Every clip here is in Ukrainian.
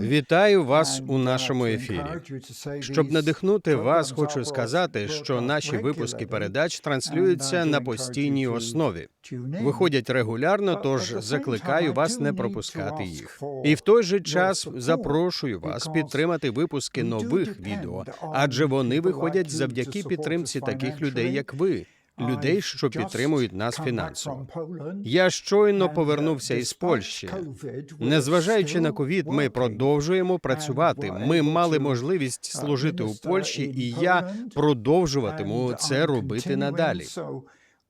Вітаю вас у нашому ефірі. Щоб надихнути вас, хочу сказати, що наші випуски передач транслюються на постійній основі. Виходять регулярно, тож закликаю вас не пропускати їх. І в той же час запрошую вас підтримати випуски нових відео, адже вони виходять завдяки підтримці таких людей, як ви. Людей, що підтримують нас фінансово. Я щойно повернувся із Польщі. Незважаючи на ковід, ми продовжуємо працювати. Ми мали можливість служити у Польщі, і я продовжуватиму це робити надалі.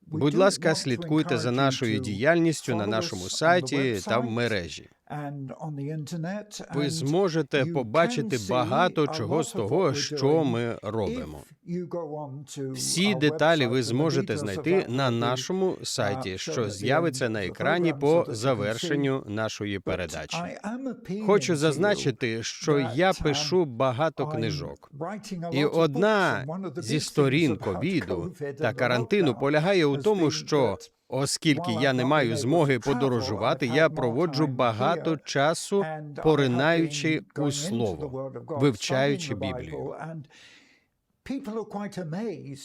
Будь ласка, слідкуйте за нашою діяльністю на нашому сайті та в мережі. Ви зможете побачити багато чого з того, що ми робимо. Всі деталі ви зможете знайти на нашому сайті, що з'явиться на екрані по завершенню нашої передачі. Хочу зазначити, що я пишу багато книжок, і одна зі сторін ковіду та карантину полягає у тому, що Оскільки я не маю змоги подорожувати, я проводжу багато часу, поринаючи у слово, вивчаючи Біблію.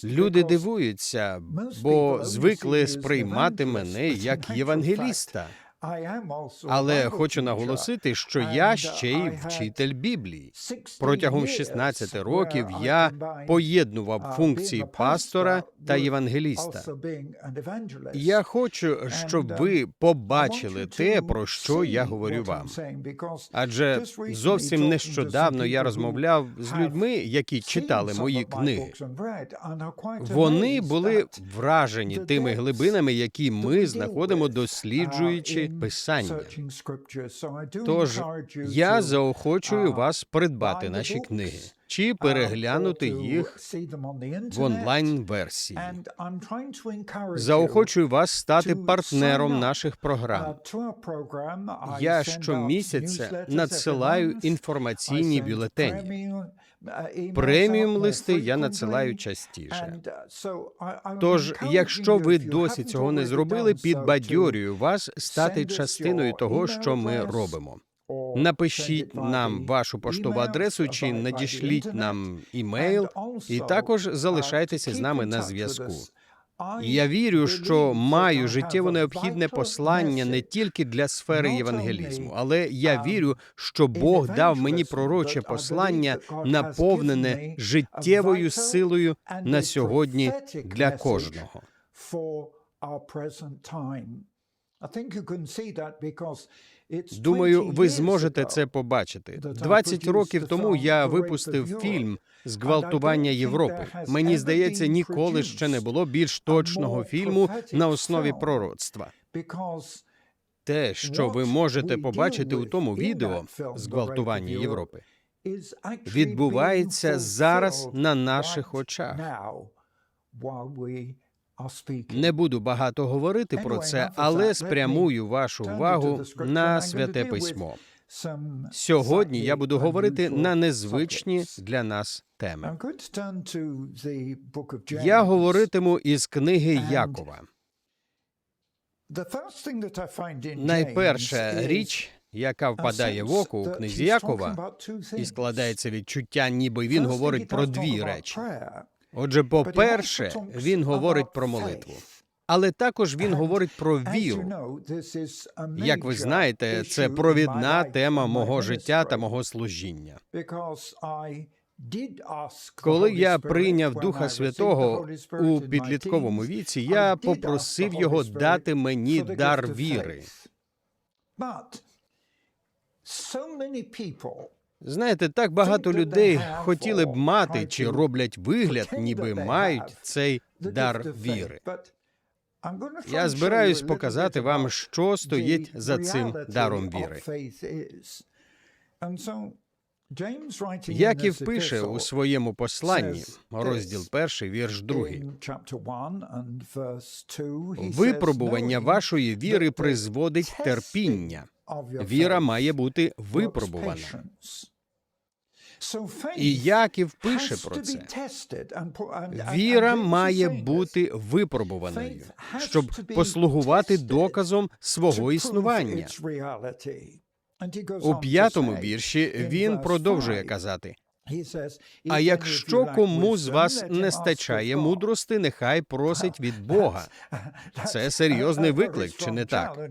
Люди дивуються, бо звикли сприймати мене як євангеліста. Але хочу наголосити, що я ще й вчитель Біблії. Протягом 16 років я поєднував функції пастора та євангеліста. Я хочу, щоб ви побачили те, про що я говорю вам. Адже зовсім нещодавно я розмовляв з людьми, які читали мої книги. Вони були вражені тими глибинами, які ми знаходимо, досліджуючи писання. Тож я заохочую вас придбати наші книги чи переглянути їх в онлайн версії. Заохочую вас стати партнером наших програм. Я щомісяця надсилаю інформаційні бюлетені. Преміум листи я надсилаю частіше. Тож, якщо ви досі цього не зробили, підбадьорюю вас стати частиною того, що ми робимо. Напишіть нам вашу поштову адресу чи надішліть нам імейл, і також залишайтеся з нами на зв'язку. Я вірю, що маю життєво необхідне послання не тільки для сфери євангелізму, але я вірю, що Бог дав мені пророче послання, наповнене життєвою силою на сьогодні для кожного. Думаю, ви зможете це побачити. 20 років тому я випустив фільм Зґвалтування Європи. Мені здається, ніколи ще не було більш точного фільму на основі пророцтва. Те, що ви можете побачити у тому відео зґвалтування Європи, відбувається зараз на наших очах. Не буду багато говорити про це, але спрямую вашу увагу на святе письмо. Сьогодні я буду говорити на незвичні для нас теми. Я говоритиму із книги Якова. Найперша річ, яка впадає в око у книзі Якова, і складається відчуття, ніби він говорить про дві речі. Отже, по-перше, він говорить про молитву, але також він говорить про віру. Як ви знаєте, це провідна тема мого життя та мого служіння. Коли я прийняв Духа Святого у підлітковому віці, я попросив його дати мені дар віри. Знаєте, так багато людей хотіли б мати чи роблять вигляд, ніби мають цей дар віри. Я збираюсь показати вам, що стоїть за цим даром віри. Яків пише у своєму посланні, розділ перший, вірш другий. Випробування вашої віри призводить терпіння. Віра має бути випробувана. І Яків пише про це. Віра має бути випробуваною, щоб послугувати доказом свого існування. У п'ятому вірші він продовжує казати: А якщо кому з вас не стачає мудрости, нехай просить від Бога. Це серйозний виклик, чи не так?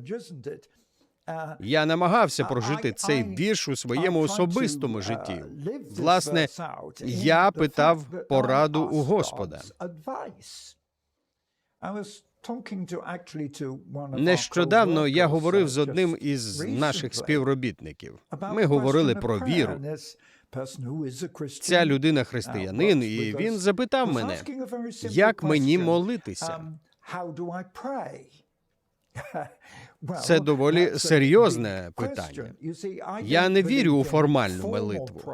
Я намагався прожити цей вірш у своєму особистому житті. Власне, я питав пораду у Господа. Нещодавно я говорив з одним із наших співробітників. Ми говорили про віру. Ця людина християнин, і він запитав мене, як мені молитися. Це доволі серйозне питання. Я не вірю у формальну молитву.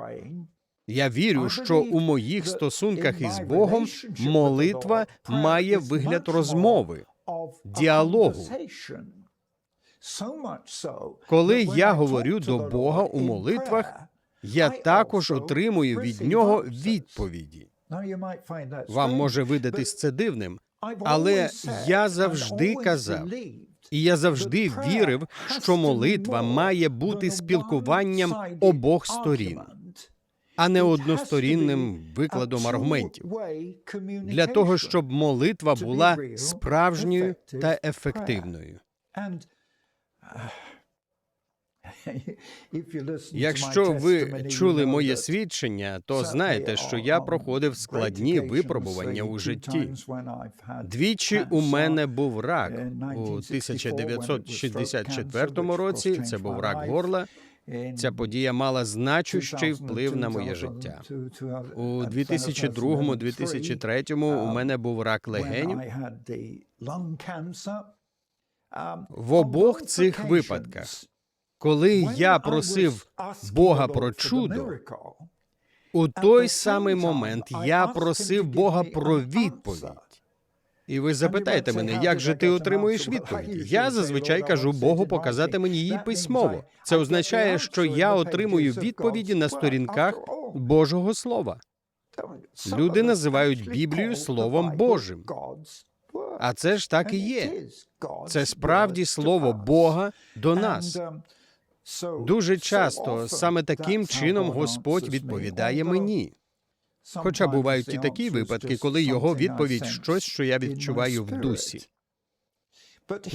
Я вірю, що у моїх стосунках із Богом молитва має вигляд розмови, діалогу. Коли я говорю до Бога у молитвах, я також отримую від нього відповіді. Вам може видатись це дивним, але я завжди казав, і я завжди вірив, що молитва має бути спілкуванням обох сторін, а не односторінним викладом аргументів. Для того, щоб молитва була справжньою та ефективною. Якщо ви чули моє свідчення, то знаєте, що я проходив складні випробування у житті. Двічі у мене був рак у 1964 році. Це був рак горла. Ця подія мала значущий вплив на моє життя. У 2002-2003 у мене був рак легенів. В обох цих випадках, коли я просив Бога про чудо, у той самий момент я просив Бога про відповідь. І ви запитаєте мене, як же ти отримуєш відповідь? Я зазвичай кажу Богу показати мені її письмово. Це означає, що я отримую відповіді на сторінках Божого Слова. Люди називають Біблію Словом Божим. А це ж так і є. Це справді слово Бога до нас. Дуже часто саме таким чином Господь відповідає мені. Хоча бувають і такі випадки, коли його відповідь щось, що я відчуваю в дусі.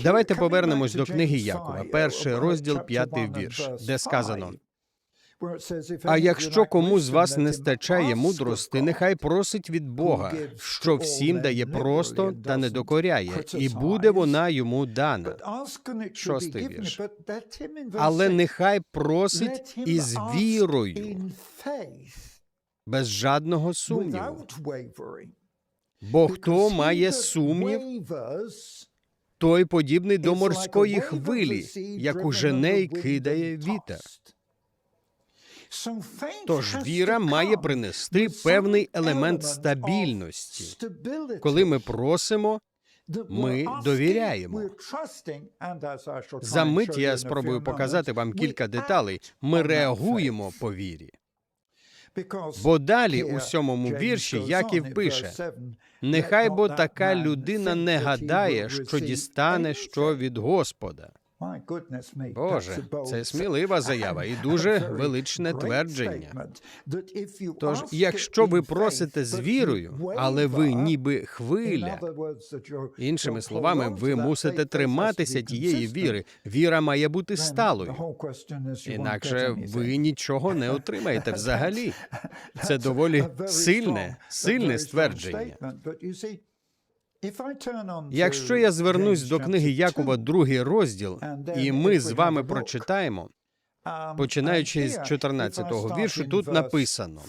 Давайте повернемось до книги Якова, перший розділ, п'ятий вірш, де сказано: а якщо кому з вас не стачає мудрости, нехай просить від Бога, що всім дає просто та не докоряє, і буде вона йому дана. Шостий вірш. Але нехай просить із вірою, без жадного сумніву. Бо хто має сумнів, той подібний до морської хвилі, яку жене й кидає вітер. Тож віра має принести певний елемент стабільності. Коли ми просимо, ми довіряємо. За мить я спробую показати вам кілька деталей. Ми реагуємо по вірі. Бо далі у сьомому вірші Яків пише: нехай бо така людина не гадає, що дістане що від Господа. Боже, це смілива заява і дуже величне твердження. Тож, якщо ви просите з вірою, але ви ніби хвиля, іншими словами, ви мусите триматися тієї віри. Віра має бути сталою. Інакше ви нічого не отримаєте взагалі. Це доволі сильне, сильне ствердження. Якщо я звернусь до книги Якова, другий розділ, і ми з вами прочитаємо, починаючи з 14-го віршу, тут написано: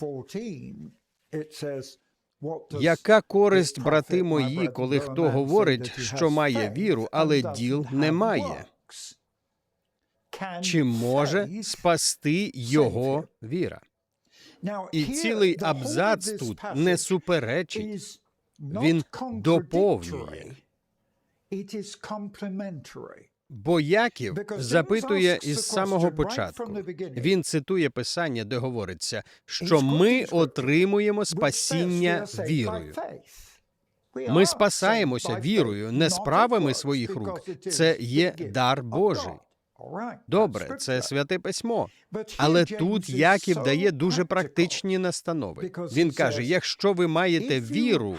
яка користь, брати мої, коли хто говорить, що має віру, але діл не має? Чи може спасти його віра? І цілий абзац тут не суперечить. Він доповнює. Бо Яків запитує із самого початку. Він цитує писання, де говориться, що ми отримуємо спасіння вірою. Ми спасаємося вірою, не справами своїх рук. Це є дар Божий. Добре, це святе письмо. Але тут Яків дає дуже практичні настанови. Він каже: якщо ви маєте віру,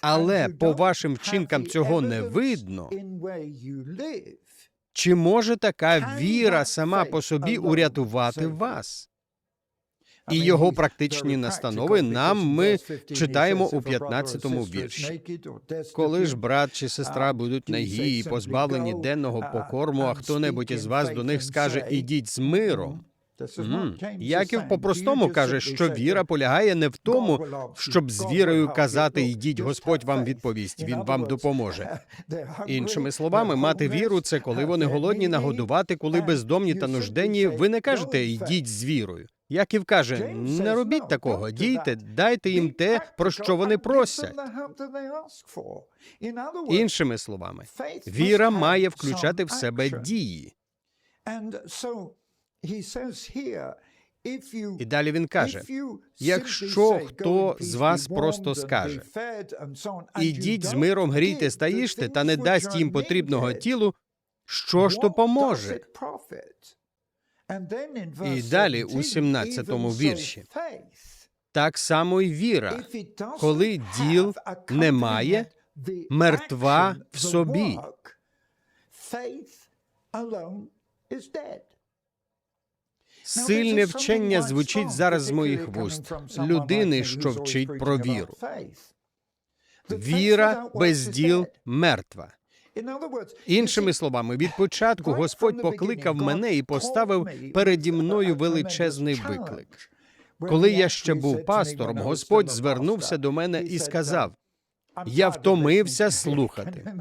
але по вашим вчинкам цього не видно, чи може така віра сама по собі урятувати вас? І його практичні настанови нам ми читаємо у 15-му вірші. Коли ж брат чи сестра будуть нагі і позбавлені денного покорму, а хто-небудь із вас до них скаже ідіть з миром. М. Яків по-простому каже, що віра полягає не в тому, щоб з вірою казати «Ідіть, Господь вам відповість, Він вам допоможе». Іншими словами, мати віру це коли вони голодні нагодувати, коли бездомні та нужденні. Ви не кажете «Ідіть з вірою». Яків каже: не робіть такого, дійте, дайте їм те, про що вони просять. Іншими словами, віра має включати в себе дії. І далі він каже: якщо хто з вас просто скаже, ідіть з миром, грійтесь та їжте, та не дасть їм потрібного тілу, що ж то поможе? І далі у 17-му вірші. Так само й віра, коли діл немає, мертва в собі. Сильне вчення звучить зараз з моїх вуст людини, що вчить про віру. Віра без діл мертва. Іншими словами, від початку Господь покликав мене і поставив переді мною величезний виклик. Коли я ще був пастором, Господь звернувся до мене і сказав: Я втомився слухати.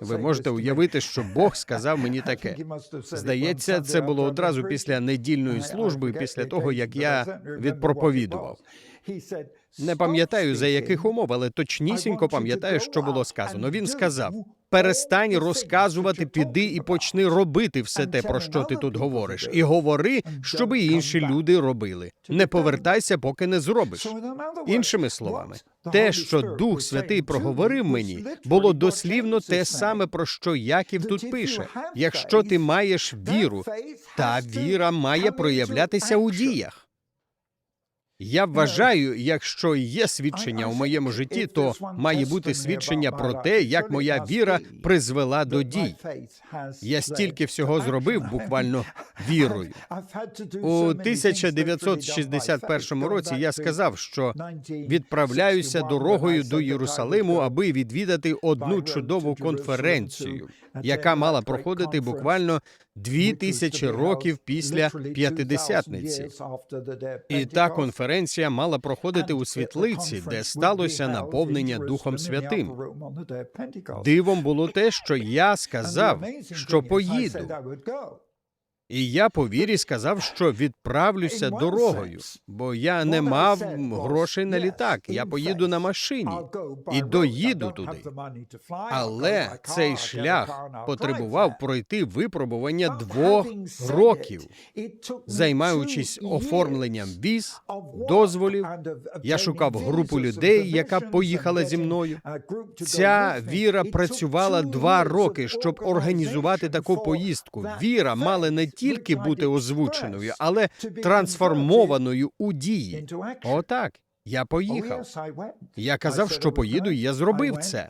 Ви можете уявити, що Бог сказав мені таке. Здається, це було одразу після недільної служби, після того як я відпроповідував. Не пам'ятаю за яких умов, але точнісінько пам'ятаю, що було сказано. Він сказав: перестань розказувати, піди і почни робити все те, про що ти тут говориш, і говори, щоб і інші люди робили. Не повертайся, поки не зробиш. Іншими словами, те, що Дух Святий проговорив мені, було дослівно те саме, про що Яків тут пише. Якщо ти маєш віру, та віра має проявлятися у діях. Я вважаю, якщо є свідчення у моєму житті, то має бути свідчення про те, як моя віра призвела до дій. Я стільки всього зробив буквально вірою. У 1961 році я сказав, що відправляюся дорогою до Єрусалиму, аби відвідати одну чудову конференцію, яка мала проходити буквально дві тисячі років після п'ятидесятниці. І та конференція мала проходити у світлиці, де сталося наповнення Духом Святим. Дивом було те, що я сказав, що поїду. І я по вірі сказав, що відправлюся дорогою, бо я не мав грошей на літак. Я поїду на машині і доїду туди. Але цей шлях потребував пройти випробування двох років, займаючись оформленням віз, дозволів. Я шукав групу людей, яка поїхала зі мною. Ця віра працювала два роки, щоб організувати таку поїздку. Віра мала не тільки бути озвученою, але трансформованою у дії. Отак. Я поїхав. Я казав, що поїду, і я зробив це.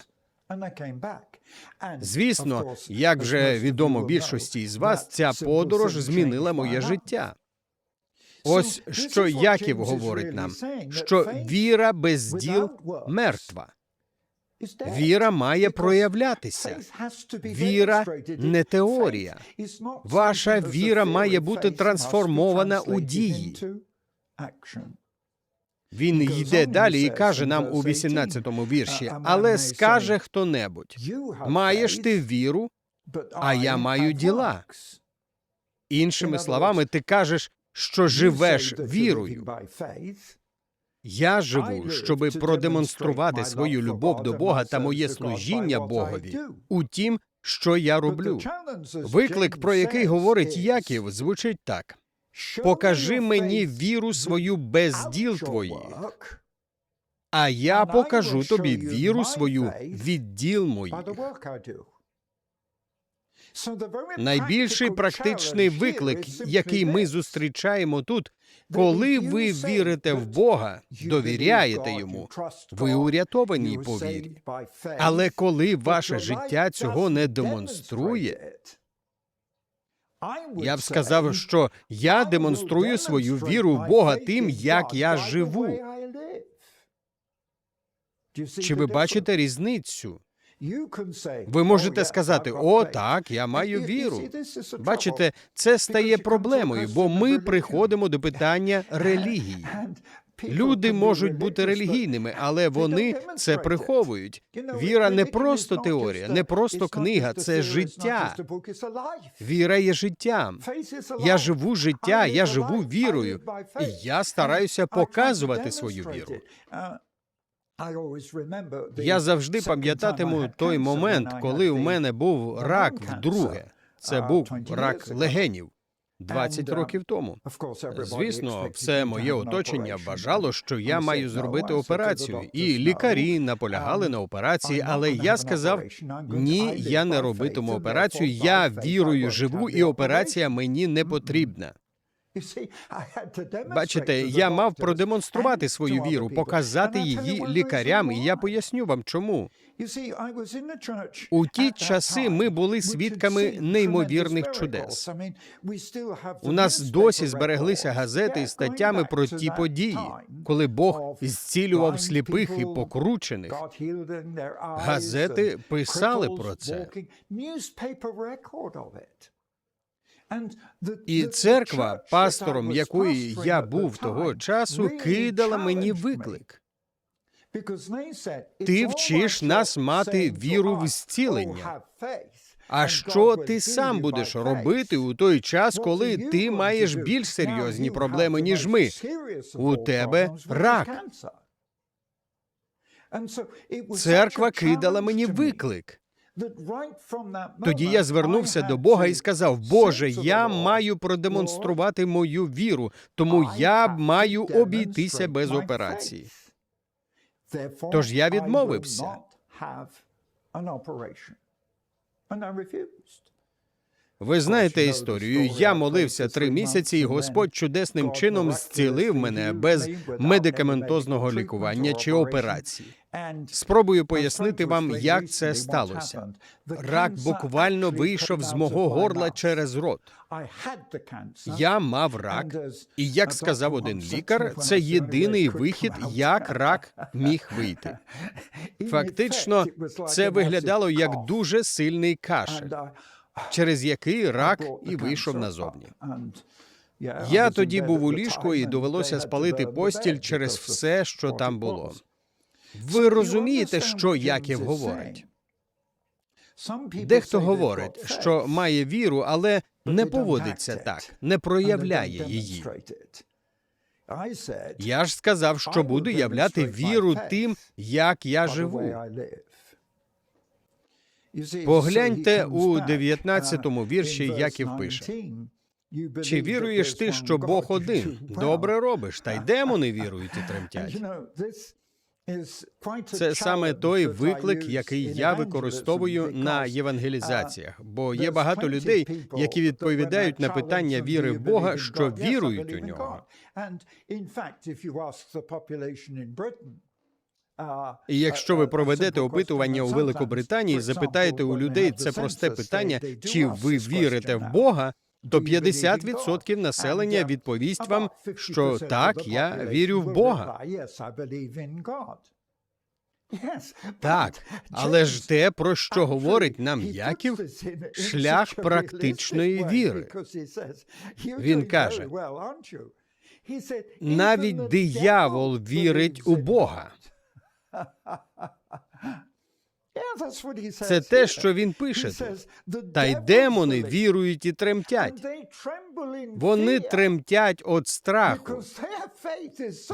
Звісно, як вже відомо більшості із вас, ця подорож змінила моє життя. Ось що Яків говорить нам, що віра без діл мертва. Віра має проявлятися. Віра не теорія. Ваша віра має бути трансформована у дії. Він йде далі і каже нам у 18-му вірші, але скаже хто-небудь: маєш ти віру, а я маю діла. Іншими словами, ти кажеш, що живеш вірою. Я живу, щоби продемонструвати свою любов до Бога та моє служіння Богові у тім, що я роблю. Виклик, про який говорить Яків, звучить так: покажи мені віру свою без діл твоїх, а я покажу тобі віру свою від діл моїх. Найбільший практичний виклик, який ми зустрічаємо тут, коли ви вірите в Бога, довіряєте йому, ви урятовані по вірі. Але коли ваше життя цього не демонструє, я б сказав, що я демонструю свою віру в Бога тим, як я живу. Чи ви бачите різницю? Ви можете сказати: О, так, я маю віру. Бачите, це стає проблемою, бо ми приходимо до питання релігії. Люди можуть бути релігійними, але вони це приховують. Віра не просто теорія, не просто книга, це життя. Віра є життям. Я живу життя, я живу вірою, і я стараюся показувати свою віру. Я завжди пам'ятатиму той момент, коли у мене був рак вдруге. Це був рак легенів 20 років тому. Звісно, все моє оточення вважало, що я маю зробити операцію, і лікарі наполягали на операції. Але я сказав: ні, я не робитиму операцію. Я вірою живу, і операція мені не потрібна. Бачите, я мав продемонструвати свою віру, показати її лікарям, і я поясню вам, чому. У ті часи ми були свідками неймовірних чудес. У нас досі збереглися газети із статтями про ті події, коли Бог зцілював сліпих і покручених. Газети писали про це. І церква, пастором якої я був того часу, кидала мені виклик. Ти вчиш нас мати віру в зцілення. А що ти сам будеш робити у той час, коли ти маєш більш серйозні проблеми, ніж ми? У тебе рак. Церква кидала мені виклик. Тоді я звернувся до Бога і сказав: Боже, я маю продемонструвати мою віру, тому я маю обійтися без операції. Тож я відмовився. Ви знаєте історію. Я молився три місяці, і Господь чудесним чином зцілив мене без медикаментозного лікування чи операції. Спробую пояснити вам, як це сталося. Рак буквально вийшов з мого горла через рот. Я мав рак, і як сказав один лікар, це єдиний вихід, як рак міг вийти. Фактично, це виглядало як дуже сильний кашель, через який рак і вийшов назовні. Я тоді був у ліжку і довелося спалити постіль через все, що там було. Ви розумієте, що Яків говорить? Дехто говорить, що має віру, але не поводиться так, не проявляє її. Я ж сказав, що буду являти віру тим, як я живу. Погляньте у 19-му вірші, Яків пише. Чи віруєш ти, що Бог один? Добре робиш, та й демони вірують і тремтять. Це саме той виклик, який я використовую на євангелізаціях, бо є багато людей, які відповідають на питання віри в Бога, що вірують у нього. І якщо ви проведете опитування у Великобританії, запитаєте у людей це просте питання, чи ви вірите в Бога, то 50% населення відповість вам, що так, я вірю в Бога. Так, але ж те, про що говорить нам Яків, шлях практичної віри. Він каже, навіть диявол вірить у Бога. Це те, що він пише. тут. Та й демони вірують і тремтять. Вони тремтять від страху.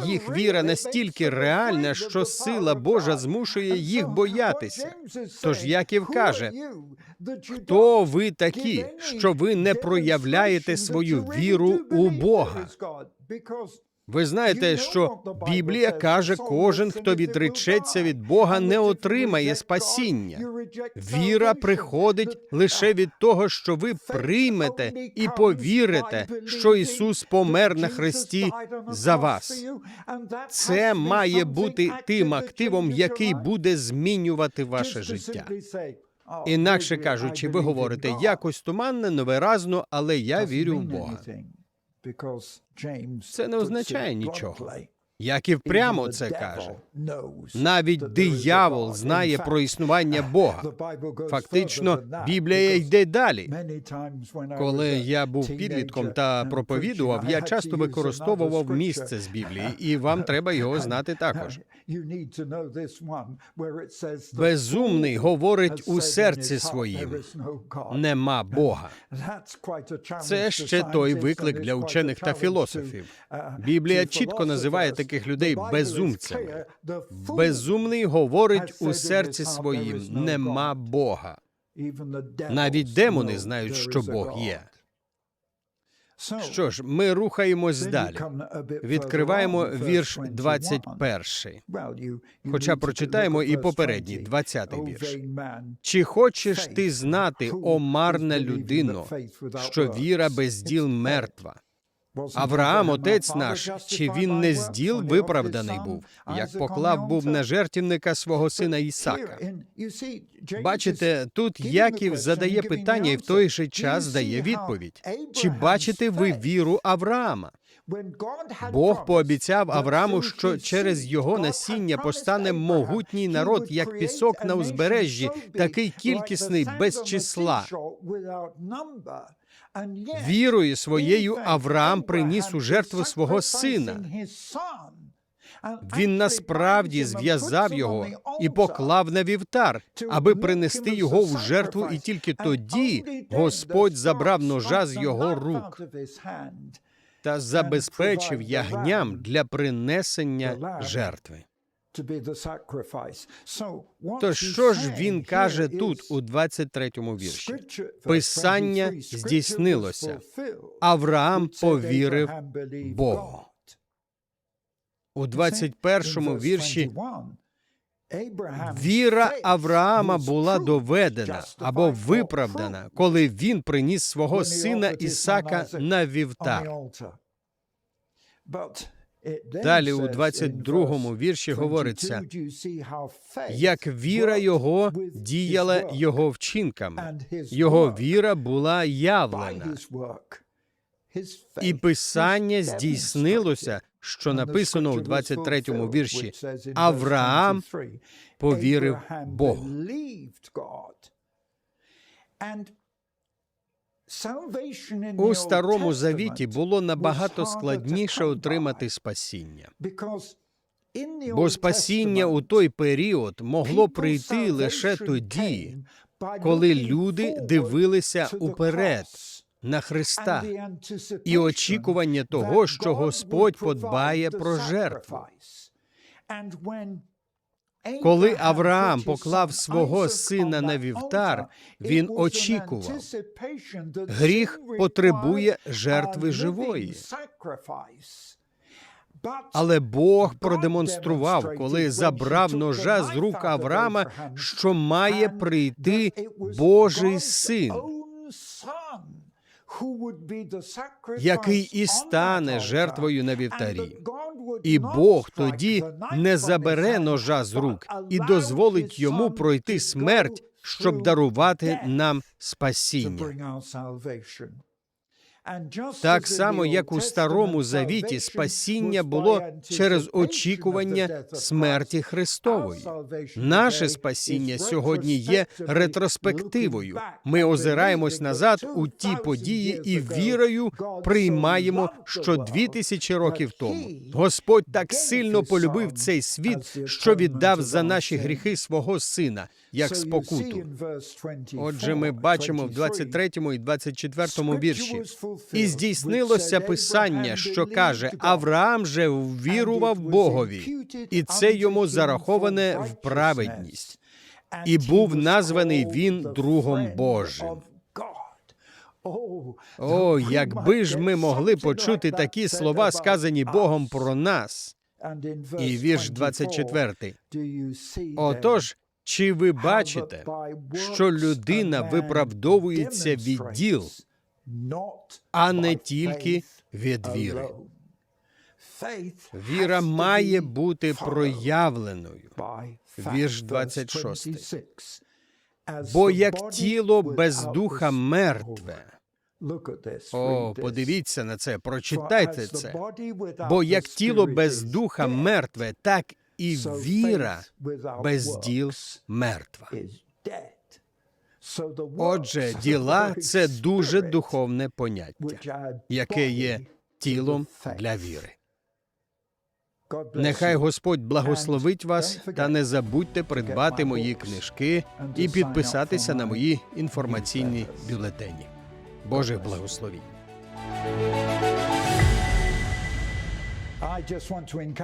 Їх віра настільки реальна, що сила Божа змушує їх боятися. Тож Яків каже, хто ви такі, що ви не проявляєте свою віру у Бога? Ви знаєте, що Біблія каже, кожен, хто відречеться від Бога, не отримає спасіння. Віра приходить лише від того, що ви приймете і повірите, що Ісус помер на хресті за вас. Це має бути тим активом, який буде змінювати ваше життя. Інакше кажучи, ви говорите якось туманно, невиразно, але я вірю в Бога. Це не означає нічого. Яків прямо це каже. Навіть диявол знає про існування Бога. Фактично, Біблія йде далі. Коли я був підлітком та проповідував, я часто використовував місце з Біблії, і вам треба його знати також. Безумний говорить у серці своїм, нема Бога. Це ще той виклик для учених та філософів. Біблія чітко називає таких людей безумцями. Безумний говорить у серці своїм, нема Бога. Навіть демони знають, що Бог є. Що ж, ми рухаємось далі. Відкриваємо вірш 21. Хоча прочитаємо і попередній, 20-й вірш. Чи хочеш ти знати, о марна людино, що віра без діл мертва? Авраам, отець наш, чи він не з діл виправданий був, як поклав був на жертівника свого сина Ісака? Бачите, тут Яків задає питання і в той же час дає відповідь. Чи бачите ви віру Авраама? Бог пообіцяв Аврааму, що через його насіння постане могутній народ, як пісок на узбережжі, такий кількісний без числа. Вірою своєю Авраам приніс у жертву свого сина. Він насправді зв'язав його і поклав на вівтар, аби принести його в жертву, і тільки тоді Господь забрав ножа з його рук та забезпечив ягням для принесення жертви. То що ж він каже тут у 23-му вірші? Писання здійснилося. Авраам повірив Богу. У 21-му вірші віра Авраама була доведена або виправдана, коли він приніс свого сина Ісака на вівтар. Далі у 22-му вірші говориться, як віра його діяла його вчинками, його віра була явлена. І писання здійснилося, що написано у 23-му вірші. Авраам повірив Богу. У старому завіті було набагато складніше отримати спасіння. Бо спасіння у той період могло прийти лише тоді, коли люди дивилися уперед на Христа і очікування того, що Господь подбає про жертву. Коли Авраам поклав свого сина на вівтар, він очікував. Гріх потребує жертви живої. Але Бог продемонстрував, коли забрав ножа з рук Авраама, що має прийти Божий син, який і стане жертвою на вівтарі. І Бог тоді не забере ножа з рук і дозволить йому пройти смерть, щоб дарувати нам спасіння. Так само, як у старому завіті, спасіння було через очікування смерті Христової. Наше спасіння сьогодні є ретроспективою. Ми озираємось назад у ті події і вірою приймаємо, що дві тисячі років тому Господь так сильно полюбив цей світ, що віддав за наші гріхи свого сина як спокуту. Отже, ми бачимо в 23 і 24 вірші. І здійснилося писання, що каже: Авраам же ввірував Богові, і це йому зараховане в праведність, і був названий він другом Божим. О, якби ж ми могли почути такі слова, сказані Богом про нас. І вірш 24. Отож, чи ви бачите, що людина виправдовується від діл, а не тільки від віри? Віра має бути проявленою. Вірш 26. Бо як тіло без духа мертве. О, подивіться на це, прочитайте це. Бо як тіло без духа мертве, так і віра без діл мертва. Отже, діла це дуже духовне поняття, яке є тілом для віри. Нехай Господь благословить вас та не забудьте придбати мої книжки і підписатися на мої інформаційні бюлетені. Божих благословінь.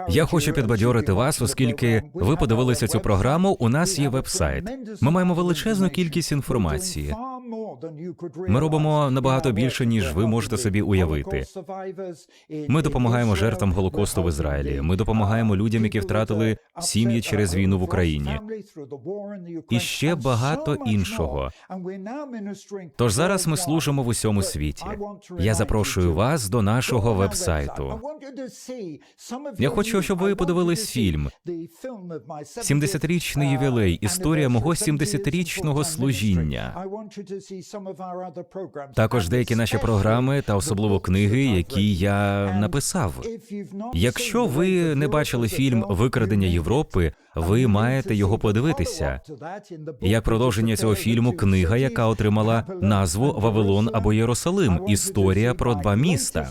Я хочу підбадьорити вас, оскільки ви подивилися цю програму. У нас є веб-сайт. Ми маємо величезну кількість інформації. Ми робимо набагато більше, ніж ви можете собі уявити. Ми допомагаємо жертвам голокосту в Ізраїлі. Ми допомагаємо людям, які втратили сім'ї через війну в Україні. І ще багато іншого. Тож зараз ми служимо в усьому світі. Я запрошую вас до нашого веб-сайту. Я хочу, щоб ви подивились фільм. 70-річний ювілей. Історія мого 70-річного служіння. Також деякі наші програми та особливо книги, які я написав. Якщо ви не бачили фільм Викрадення Європи, ви маєте його подивитися. Як продовження цього фільму, книга, яка отримала назву Вавилон або Єрусалим. Історія про два міста.